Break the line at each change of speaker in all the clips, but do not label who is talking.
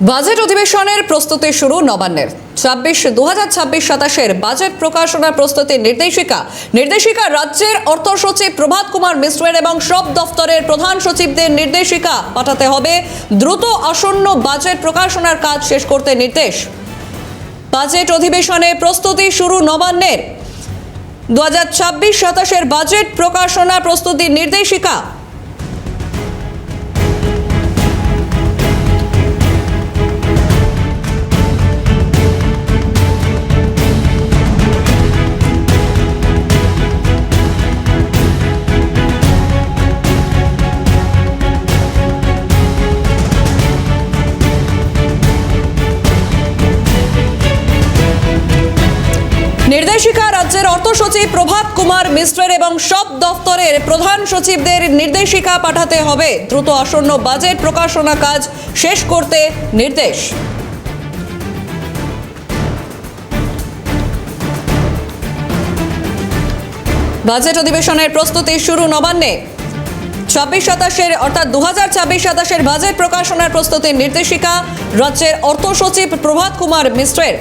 Budget অধিবেশনের প্রস্তুতি শুরু নবান্নের। ছাব্বিশ দু হাজার ছাব্বিশ সাতাশের বাজেট প্রকাশনার প্রস্তুতির নির্দেশিকা। নির্দেশিকা রাজ্যের অর্থ সচিব প্রভাত কুমার মিশ্রের এবং সব দফতরের প্রধান সচিবদের নির্দেশিকা পাঠাতে হবে। দ্রুত আসন্ন বাজেট প্রকাশনার কাজ শেষ করতে নির্দেশ। বাজেট অধিবেশনে প্রস্তুতি শুরু নবান্নের। দু হাজার ছাব্বিশ সাতাশের বাজেট প্রকাশনা প্রস্তুতির নির্দেশিকা। নির্দেশিকা রাজ্যের অর্থ সচিব প্রভাত কুমার মিশ্রের এবং সব দফতরের প্রধান সচিবদের নির্দেশিকা পাঠাতে হবে। দ্রুত আসন্ন বাজেট প্রকাশনা কাজ শেষ করতে নির্দেশ। বাজেট অধিবেশনের প্রস্তুতি শুরু নবান্নে। ছাব্বিশ সাতাশের অর্থাৎ দু হাজার ছাব্বিশ সাতাশের বাজেট প্রকাশনার প্রস্তুতির নির্দেশিকা রাজ্যের অর্থ সচিব প্রভাত কুমার মিশ্রের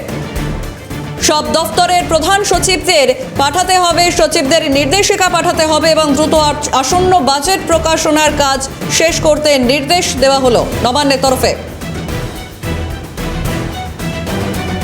সব দফতরের প্রধান সচিবদের পাঠাতে হবে, সচিবদের নির্দেশিকা পাঠাতে হবে এবং দ্রুত আস- আসন্ন বাজেট প্রকাশনার কাজ শেষ করতে নির্দেশ দেওয়া হলো। নবান্নের তরফে।